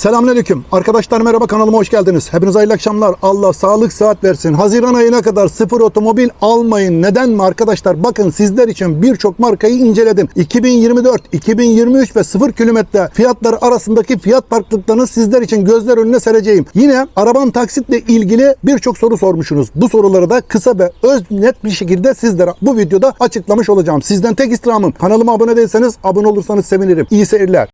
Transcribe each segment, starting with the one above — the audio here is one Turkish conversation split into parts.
Selamünaleyküm. Arkadaşlar merhaba kanalıma hoş geldiniz. Hepinize hayırlı akşamlar. Allah sağlık sıhhat versin. Haziran ayına kadar sıfır otomobil almayın. Neden mi arkadaşlar? Bakın sizler için birçok markayı inceledim. 2024, 2023 ve sıfır kilometre fiyatları arasındaki fiyat farklılıklarını sizler için gözler önüne sereceğim. Yine araban taksitle ilgili birçok soru sormuşsunuz. Bu soruları da kısa ve öz net bir şekilde sizlere bu videoda açıklamış olacağım. Sizden tek istirhamım kanalıma abone değilseniz abone olursanız sevinirim. İyi seyirler.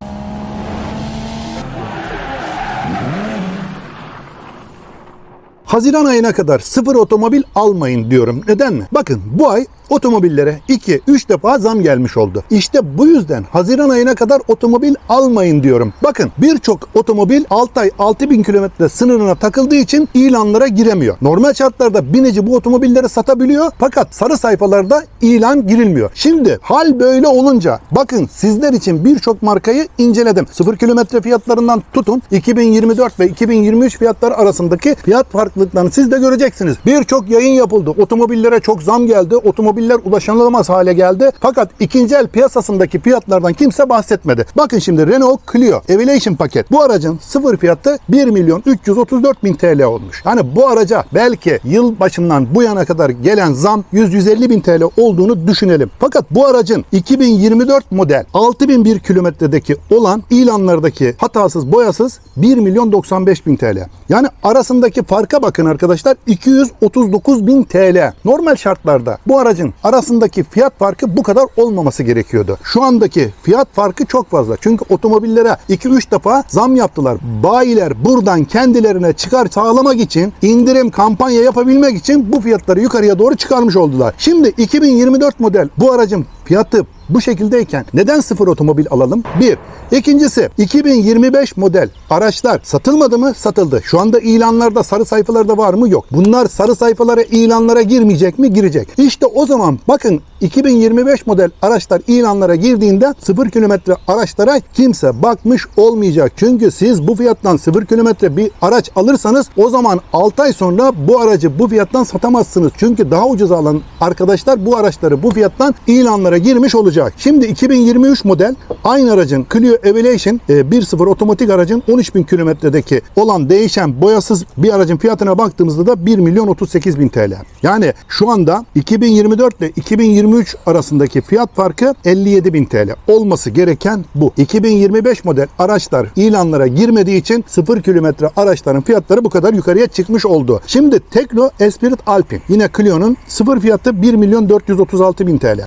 Haziran ayına kadar sıfır otomobil almayın diyorum. Neden mi? Bakın bu ay otomobillere 2-3 defa zam gelmiş oldu. İşte bu yüzden Haziran ayına kadar otomobil almayın diyorum. Bakın birçok otomobil 6 ay 6000 kilometre sınırına takıldığı için ilanlara giremiyor. Normal şartlarda binici bu otomobilleri satabiliyor fakat sarı sayfalarda ilan girilmiyor. Şimdi hal böyle olunca bakın sizler için birçok markayı inceledim. 0 kilometre fiyatlarından tutun 2024 ve 2023 fiyatları arasındaki fiyat farklılıklarını siz de göreceksiniz. Birçok yayın yapıldı. Otomobillere çok zam geldi. Otomobiller ulaşılamaz hale geldi. Fakat ikinci el piyasasındaki fiyatlardan kimse bahsetmedi. Bakın şimdi Renault Clio Evolution paket. Bu aracın sıfır fiyatı 1 milyon 334 bin TL olmuş. Yani bu araca belki yıl başından bu yana kadar gelen zam 100-150 bin TL olduğunu düşünelim. Fakat bu aracın 2024 model 6001 kilometredeki olan ilanlardaki hatasız boyasız 1 milyon 95 bin TL. Yani arasındaki farka bakın arkadaşlar 239 bin TL. Normal şartlarda bu aracın arasındaki fiyat farkı bu kadar olmaması gerekiyordu. Şu andaki fiyat farkı çok fazla. Çünkü otomobillere 2-3 defa zam yaptılar. Bayiler buradan kendilerine çıkar sağlamak için indirim kampanya yapabilmek için bu fiyatları yukarıya doğru çıkarmış oldular. Şimdi 2024 model bu aracın fiyatı bu şekildeyken neden sıfır otomobil alalım? Bir. İkincisi 2025 model araçlar satılmadı mı? Satıldı. Şu anda ilanlarda sarı sayfalarda var mı? Yok. Bunlar sarı sayfalara ilanlara girmeyecek mi? Girecek. İşte o zaman bakın 2025 model araçlar ilanlara girdiğinde 0 kilometre araçlara kimse bakmış olmayacak. Çünkü siz bu fiyattan 0 kilometre bir araç alırsanız o zaman 6 ay sonra bu aracı bu fiyattan satamazsınız. Çünkü daha ucuz alan arkadaşlar bu araçları bu fiyattan ilanlara girmiş olacak. Şimdi 2023 model aynı aracın Clio Evolution e, 1.0 otomatik aracın 13.000 kilometredeki olan değişen boyasız bir aracın fiyatına baktığımızda da 1 milyon 38 bin TL. Yani şu anda 2024 ile 2023 arasındaki fiyat farkı 57 bin TL. Olması gereken bu. 2025 model araçlar ilanlara girmediği için 0 kilometre araçların fiyatları bu kadar yukarıya çıkmış oldu. Şimdi Tekno Esprit Alpine yine Clio'nun sıfır fiyatı 1 milyon 436 bin TL.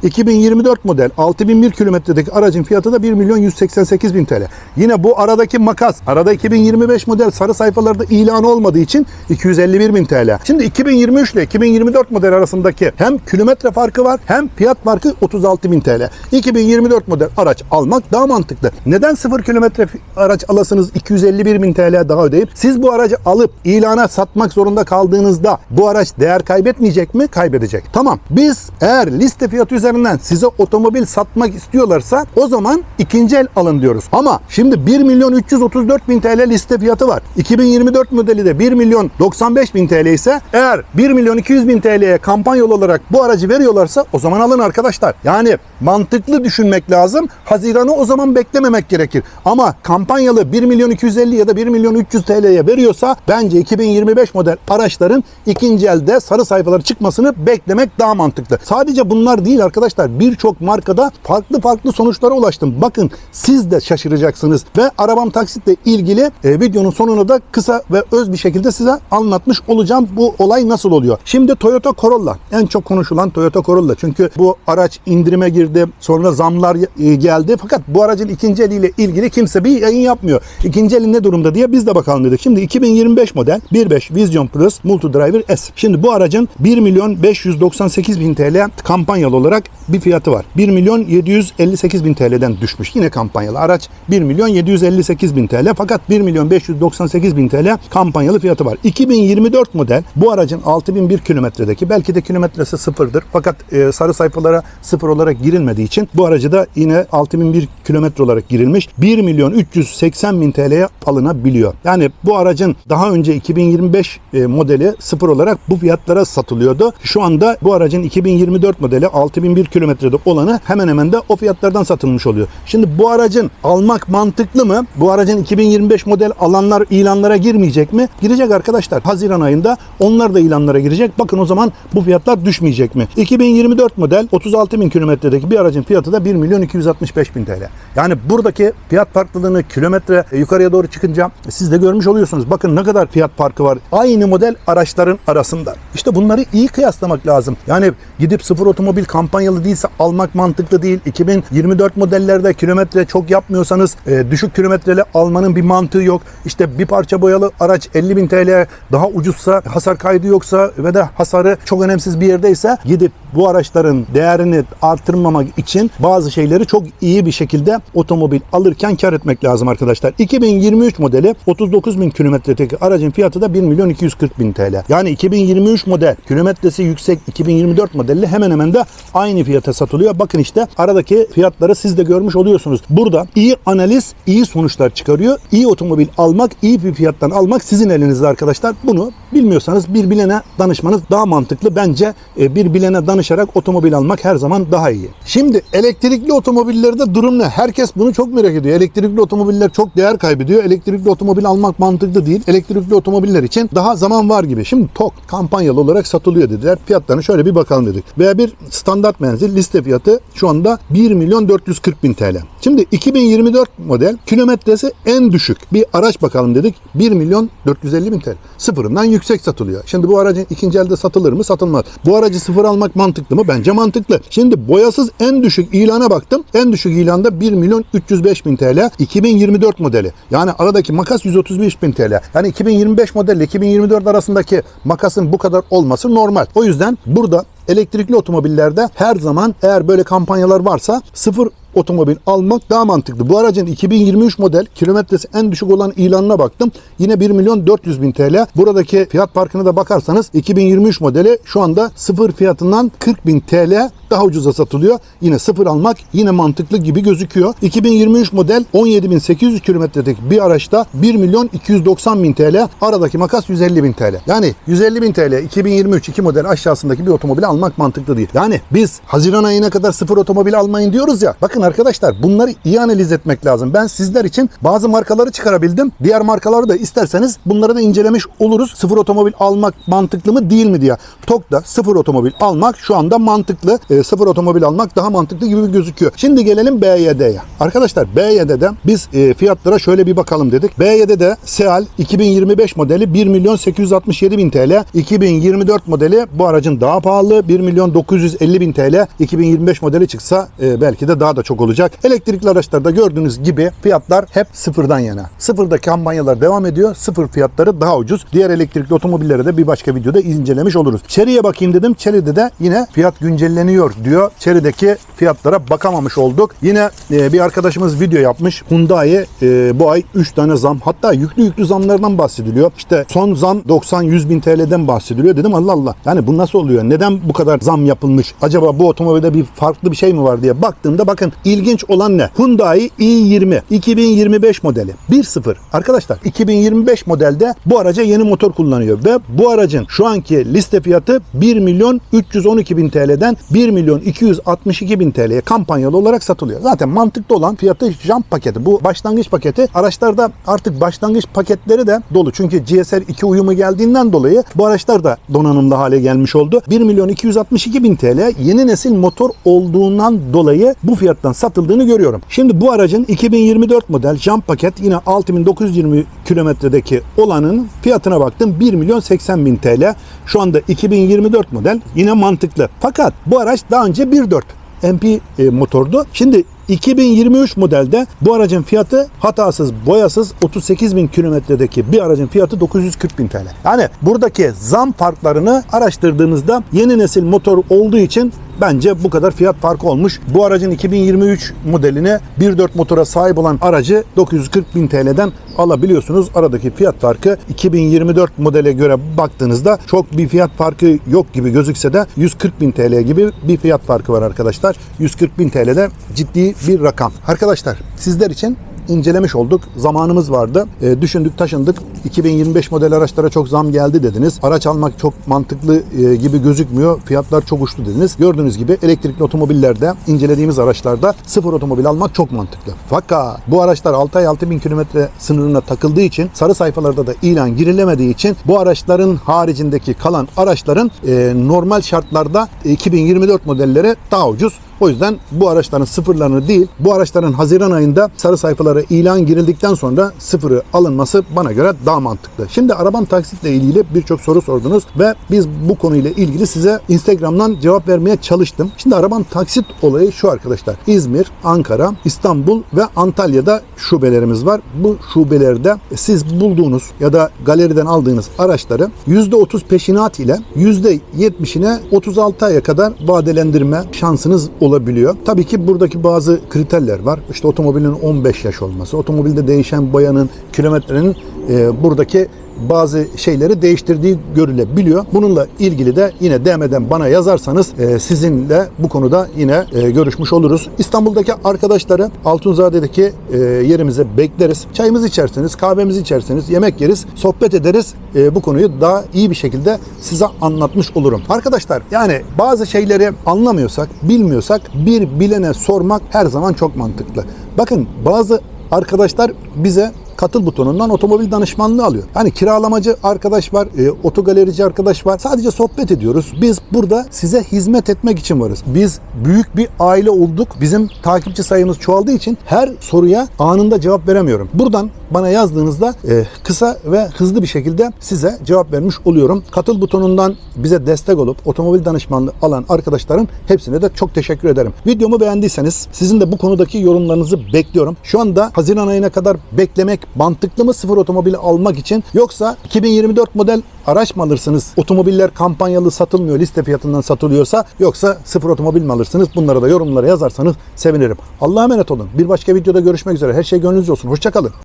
2024 model 6001 kilometredeki aracın fiyatı da 1 milyon 188 bin TL. Yine bu aradaki makas. Arada 2025 model sarı sayfalarda ilan olmadığı için 251 bin TL. Şimdi 2023 ile 2024 model arasındaki hem kilometre farkı var hem fiyat farkı 36 bin TL. 2024 model araç almak daha mantıklı. Neden 0 kilometre araç alasınız 251 bin TL daha ödeyip siz bu aracı alıp ilana satmak zorunda kaldığınızda bu araç değer kaybetmeyecek mi? Kaybedecek. Tamam. Biz eğer liste fiyatı üzerinden size otomobil satmak istiyorlarsa o zaman ikinci el alın diyoruz. Ama şimdi 1 milyon 334 bin TL liste fiyatı var. 2024 modeli de 1 milyon 95 bin TL ise eğer 1 milyon 200 bin TL'ye kampanyalı olarak bu aracı veriyorlarsa o zaman alın arkadaşlar. Yani mantıklı düşünmek lazım. Haziran'ı o zaman beklememek gerekir. Ama kampanyalı 1 milyon 250 ya da 1 milyon 300 TL'ye veriyorsa bence 2025 model araçların ikinci elde sarı sayfaları çıkmasını beklemek daha mantıklı. Sadece bunlar değil arkadaşlar. Birçok markada farklı farklı sonuçlara ulaştım. Bakın siz de şaşıracaksınız. Ve arabam taksitle ilgili e, videonun sonuna da kısa ve öz bir şekilde size anlatmış olacağım bu olay nasıl oluyor. Şimdi Toyota Corolla en çok konuşulan Toyota Corolla. Çünkü bu araç indirime girdi. Sonra zamlar e, geldi. Fakat bu aracın ikinci eliyle ilgili kimse bir yayın yapmıyor. İkinci eli ne durumda diye biz de bakalım dedik. Şimdi 2025 model 1.5 Vision Plus Multidriver S. Şimdi bu aracın 1 milyon 598 bin TL kampanyalı olarak bir fiyatı var. 1 milyon 758 bin TL'den düşmüş. Yine kampanyalı araç 1 milyon 758 bin TL fakat 1 milyon 598 bin TL kampanyalı fiyatı var. 2024 model bu aracın 6001 kilometredeki belki de kilometresi sıfırdır fakat e, sarı sayfalara sıfır olarak girilmediği için bu aracı da yine 6001 kilometre olarak girilmiş. 1 milyon 380 bin TL'ye alınabiliyor. Yani bu aracın daha önce 2025 e, modeli sıfır olarak bu fiyatlara satılıyordu. Şu anda bu aracın 2024 modeli 6001 kilometrede piyasada olanı hemen hemen de o fiyatlardan satılmış oluyor. Şimdi bu aracın almak mantıklı mı? Bu aracın 2025 model alanlar ilanlara girmeyecek mi? Girecek arkadaşlar. Haziran ayında onlar da ilanlara girecek. Bakın o zaman bu fiyatlar düşmeyecek mi? 2024 model 36 bin kilometredeki bir aracın fiyatı da 1 milyon 265 bin TL. Yani buradaki fiyat farklılığını kilometre e, yukarıya doğru çıkınca siz de görmüş oluyorsunuz. Bakın ne kadar fiyat farkı var. Aynı model araçların arasında. İşte bunları iyi kıyaslamak lazım. Yani gidip sıfır otomobil kampanyalı değilse almak mantıklı değil. 2024 modellerde kilometre çok yapmıyorsanız e, düşük kilometreli almanın bir mantığı yok. İşte bir parça boyalı araç 50 bin TL daha ucuzsa hasar kaydı yoksa ve de hasarı çok önemsiz bir yerdeyse gidip bu araçların değerini artırmamak için bazı şeyleri çok iyi bir şekilde otomobil alırken kar etmek lazım arkadaşlar. 2023 modeli 39 bin kilometredeki aracın fiyatı da 1 milyon 240 bin TL. Yani 2023 model kilometresi yüksek 2024 modeli hemen hemen de aynı fiyata satılıyor. Bakın işte aradaki fiyatları siz de görmüş oluyorsunuz. Burada iyi analiz iyi sonuçlar çıkarıyor. İyi otomobil almak, iyi bir fiyattan almak sizin elinizde arkadaşlar. Bunu bilmiyorsanız bir bilene danışmanız daha mantıklı. Bence e, bir bilene danışarak otomobil almak her zaman daha iyi. Şimdi elektrikli otomobillerde durum ne? Herkes bunu çok merak ediyor. Elektrikli otomobiller çok değer kaybediyor. Elektrikli otomobil almak mantıklı değil. Elektrikli otomobiller için daha zaman var gibi. Şimdi TOK kampanyalı olarak satılıyor dediler. Fiyatlarına şöyle bir bakalım dedik. V1 standart menzil liste fiyatı şu anda 1 milyon 440 bin TL. Şimdi 2024 model kilometresi en düşük bir araç bakalım dedik. 1 milyon 450 bin TL. Sıfırından yüksek satılıyor. Şimdi bu aracın ikinci elde satılır mı? Satılmaz. Bu aracı sıfır almak mantıklı mı? Bence mantıklı. Şimdi boyasız en düşük ilana baktım. En düşük ilanda 1 milyon 305 bin TL. 2024 modeli. Yani aradaki makas 135 bin TL. Yani 2025 modelle 2024 arasındaki makasın bu kadar olması normal. O yüzden burada elektrikli otomobillerde her zaman eğer böyle kampanyalar varsa sıfır otomobil almak daha mantıklı. Bu aracın 2023 model kilometresi en düşük olan ilanına baktım. Yine 1 milyon 400 bin TL. Buradaki fiyat farkına da bakarsanız 2023 modeli şu anda sıfır fiyatından 40 bin TL daha ucuza satılıyor. Yine sıfır almak yine mantıklı gibi gözüküyor. 2023 model 17.800 kilometredeki bir araçta 1 milyon 290 bin TL. Aradaki makas 150 bin TL. Yani 150 bin TL 2023 iki model aşağısındaki bir otomobil almak mantıklı değil. Yani biz Haziran ayına kadar sıfır otomobil almayın diyoruz ya. Bakın arkadaşlar bunları iyi analiz etmek lazım. Ben sizler için bazı markaları çıkarabildim. Diğer markaları da isterseniz bunları da incelemiş oluruz. Sıfır otomobil almak mantıklı mı değil mi diye. TOK'ta sıfır otomobil almak şu anda mantıklı. E, sıfır otomobil almak daha mantıklı gibi gözüküyor. Şimdi gelelim BYD'ye. Arkadaşlar BYD'de biz e, fiyatlara şöyle bir bakalım dedik. BYD'de Seal 2025 modeli 1 milyon 867 bin TL. 2024 modeli bu aracın daha pahalı 1 milyon 950 bin TL. 2025 modeli çıksa e, belki de daha da çok olacak. Elektrikli araçlarda gördüğünüz gibi fiyatlar hep sıfırdan yana. Sıfırda kampanyalar devam ediyor. Sıfır fiyatları daha ucuz. Diğer elektrikli otomobilleri de bir başka videoda incelemiş oluruz. Chery'e bakayım dedim. Chery'de de yine fiyat güncelleniyor diyor. Chery'deki fiyatlara bakamamış olduk. Yine e, bir arkadaşımız video yapmış. Hyundai e, bu ay 3 tane zam hatta yüklü yüklü zamlardan bahsediliyor. İşte son zam 90-100 bin TL'den bahsediliyor. Dedim Allah Allah. Yani bu nasıl oluyor? Neden bu kadar zam yapılmış? Acaba bu otomobilde bir farklı bir şey mi var diye baktığımda bakın ilginç olan ne? Hyundai i20 2025 modeli 1.0. Arkadaşlar 2025 modelde bu araca yeni motor kullanıyor ve bu aracın şu anki liste fiyatı 1 milyon 312 bin TL'den 1 milyon 262 bin TL'ye kampanyalı olarak satılıyor. Zaten mantıklı olan fiyatı jump paketi. Bu başlangıç paketi. Araçlarda artık başlangıç paketleri de dolu. Çünkü GSR 2 uyumu geldiğinden dolayı bu araçlar da donanımlı hale gelmiş oldu. 1 milyon 262 bin TL yeni nesil motor olduğundan dolayı bu fiyattan satıldığını görüyorum. Şimdi bu aracın 2024 model jump paket yine 6920 kilometredeki olanın fiyatına baktım 1 milyon 80 bin TL. Şu anda 2024 model yine mantıklı. Fakat bu araç daha önce 1.4 MP e, motordu. Şimdi 2023 modelde bu aracın fiyatı hatasız, boyasız 38 bin kilometredeki bir aracın fiyatı 940 bin TL. Yani buradaki zam farklarını araştırdığınızda yeni nesil motor olduğu için bence bu kadar fiyat farkı olmuş. Bu aracın 2023 modelini 1.4 motora sahip olan aracı 940 bin TL'den alabiliyorsunuz. Aradaki fiyat farkı 2024 modele göre baktığınızda çok bir fiyat farkı yok gibi gözükse de 140 bin TL gibi bir fiyat farkı var arkadaşlar. 140 bin TL'de ciddi bir rakam. Arkadaşlar sizler için incelemiş olduk. Zamanımız vardı. E, düşündük, taşındık. 2025 model araçlara çok zam geldi dediniz. Araç almak çok mantıklı e, gibi gözükmüyor. Fiyatlar çok uçtu dediniz. Gördüğünüz gibi elektrikli otomobillerde incelediğimiz araçlarda sıfır otomobil almak çok mantıklı. Fakat bu araçlar 6 ay 6000 kilometre sınırına takıldığı için sarı sayfalarda da ilan girilemediği için bu araçların haricindeki kalan araçların e, normal şartlarda 2024 modelleri daha ucuz. O yüzden bu araçların sıfırlarını değil, bu araçların Haziran ayında sarı sayfalara ilan girildikten sonra sıfırı alınması bana göre daha mantıklı. Şimdi araban taksitle ilgili birçok soru sordunuz ve biz bu konuyla ilgili size Instagram'dan cevap vermeye çalıştım. Şimdi araban taksit olayı şu arkadaşlar. İzmir, Ankara, İstanbul ve Antalya'da şubelerimiz var. Bu şubelerde siz bulduğunuz ya da galeriden aldığınız araçları %30 peşinat ile %70'ine 36 aya kadar vadelendirme şansınız olabiliyor. Tabii ki buradaki bazı kriterler var. İşte otomobilin 15 yaş olması, otomobilde değişen boyanın, kilometrenin e, buradaki bazı şeyleri değiştirdiği görülebiliyor. Bununla ilgili de yine DM'den bana yazarsanız e, sizinle bu konuda yine e, görüşmüş oluruz. İstanbul'daki arkadaşları Altunzade'deki e, yerimize bekleriz. Çayımızı içerseniz, kahvemizi içerseniz, yemek yeriz, sohbet ederiz. Bu konuyu daha iyi bir şekilde size anlatmış olurum. Arkadaşlar yani bazı şeyleri anlamıyorsak, bilmiyorsak bir bilene sormak her zaman çok mantıklı. Bakın bazı arkadaşlar bize katıl butonundan otomobil danışmanlığı alıyor. Hani kiralamacı arkadaş var, e, otogalerici arkadaş var. Sadece sohbet ediyoruz. Biz burada size hizmet etmek için varız. Biz büyük bir aile olduk. Bizim takipçi sayımız çoğaldığı için her soruya anında cevap veremiyorum. Buradan bana yazdığınızda e, kısa ve hızlı bir şekilde size cevap vermiş oluyorum. Katıl butonundan bize destek olup otomobil danışmanlığı alan arkadaşların hepsine de çok teşekkür ederim. Videomu beğendiyseniz sizin de bu konudaki yorumlarınızı bekliyorum. Şu anda Haziran ayına kadar beklemek mantıklı mı sıfır otomobili almak için yoksa 2024 model araç mı alırsınız? Otomobiller kampanyalı satılmıyor liste fiyatından satılıyorsa yoksa sıfır otomobil mi alırsınız? Bunlara da yorumlara yazarsanız sevinirim. Allah'a emanet olun. Bir başka videoda görüşmek üzere. Her şey gönlünüzce olsun. Hoşçakalın.